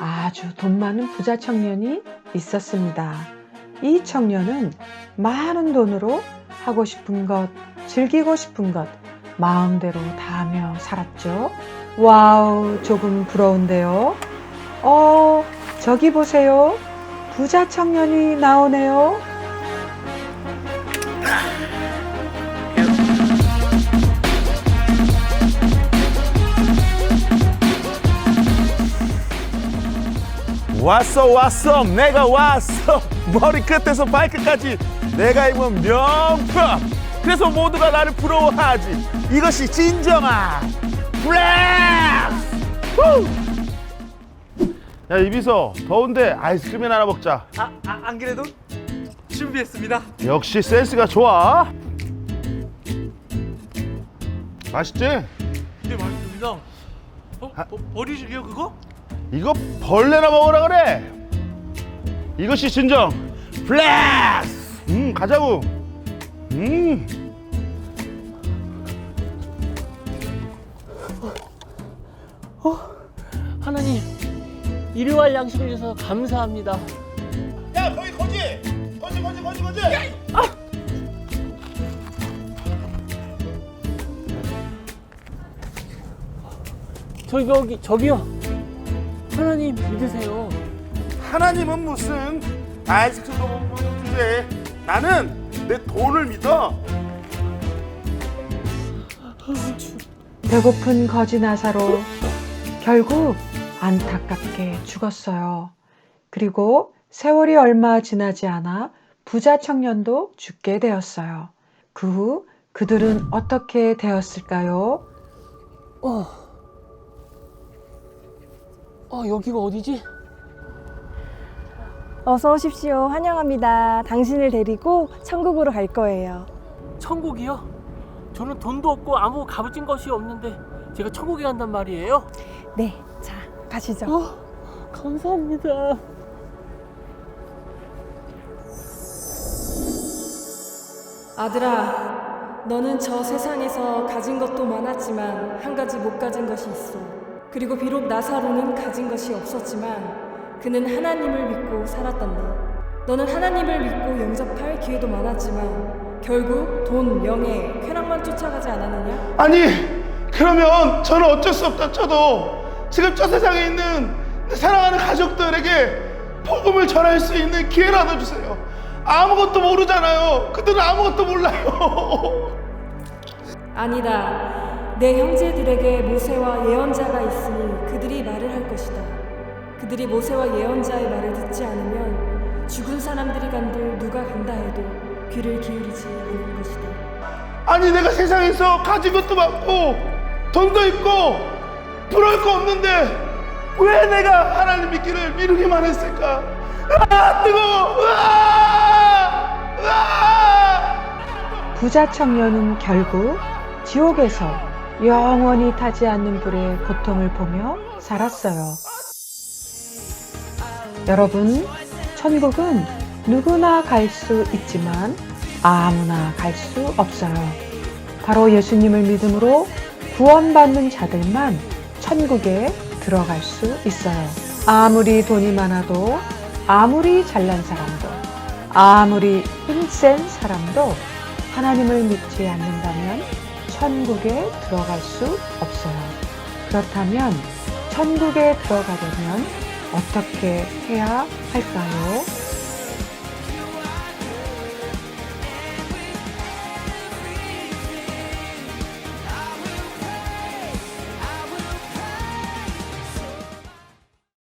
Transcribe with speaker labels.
Speaker 1: 아주 돈 많은 부자 청년이 있었습니다. 이 청년은 많은 돈으로 하고 싶은 것, 즐기고 싶은 것, 마음대로 다 하며 살았죠. 와우, 조금 부러운데요. 어, 저기 보세요. 부자 청년이 나오네요.
Speaker 2: 왔어 왔어 내가 왔어 머리 끝에서 발끝까지 내가 입은 명품 그래서 모두가 나를 부러워하지 이것이 진정한 플렉스 야 이비서 더운데 아이스크림이나 하나 먹자
Speaker 3: 아, 아, 안 그래도 준비했습니다.
Speaker 2: 역시 센스가 좋아 맛있지?
Speaker 3: 네, 맛있습니다. 어,
Speaker 2: 아.
Speaker 3: 버, 버리실래요 그거?
Speaker 2: 이거 벌레나 먹으라 그래. 이것이 진정. 플렉스! 음 가자고. 음.
Speaker 4: 하나님 일용할 양식을 주셔서 감사합니다.
Speaker 2: 야 거기 거지! 거지 거지 거지 거지!
Speaker 4: 저기 여기 저기요. 하나님 믿으세요.
Speaker 2: 하나님은 무슨 아이스크림도 못 먹는 주제 나는 내 돈을 믿어
Speaker 1: 배고픈 거지 나사로 결국 안타깝게 죽었어요. 그리고 세월이 얼마 지나지 않아 부자 청년도 죽게 되었어요. 그 후 그들은 어떻게 되었을까요?
Speaker 4: 어. 어 여기가 어디지?
Speaker 5: 어서 오십시오. 환영합니다. 당신을 데리고 천국으로 갈 거예요.
Speaker 4: 천국이요? 저는 돈도 없고 아무 가부진 것이 없는데 제가 천국에 간단 말이에요?
Speaker 5: 네, 자, 가시죠.
Speaker 4: 어, 감사합니다.
Speaker 5: 아들아, 너는 저 세상에서 가진 것도 많았지만 한 가지 못 가진 것이 있어. 그리고 비록 나사로는 가진 것이 없었지만 그는 하나님을 믿고 살았단다. 너는 하나님을 믿고 영접할 기회도 많았지만 결국 돈, 명예, 쾌락만 쫓아가지 않았느냐?
Speaker 2: 아니 그러면 저는 어쩔 수 없다 쳐도 지금 저 세상에 있는 내 사랑하는 가족들에게 복음을 전할 수 있는 기회라도 주세요 아무것도 모르잖아요 그들은 아무것도 몰라요
Speaker 5: 아니다. 내 형제들에게 모세와 예언자가 있으니 그들이 말을 할 것이다. 그들이 모세와 예언자의 말을 듣지 않으면 죽은 사람들이 간들 누가 간다 해도 귀를 기울이지 않을 것이다.
Speaker 2: 아니 내가 세상에서 가진 것도 많고 돈도 있고 부러울 거 없는데 왜 내가 하나님 믿기를 미루기만 했을까 아 뜨거워 으아! 으아!
Speaker 1: 부자 청년은 결국 지옥에서 영원히 타지 않는 불의 고통을 보며 살았어요. 여러분, 천국은 누구나 갈 수 있지만 아무나 갈 수 없어요. 바로 예수님을 믿음으로 구원받는 자들만 천국에 들어갈 수 있어요. 아무리 돈이 많아도, 아무리 잘난 사람도, 아무리 힘센 사람도 하나님을 믿지 않는다면 천국에 들어갈 수 없어요. 그렇다면 천국에 들어가려면 어떻게 해야 할까요?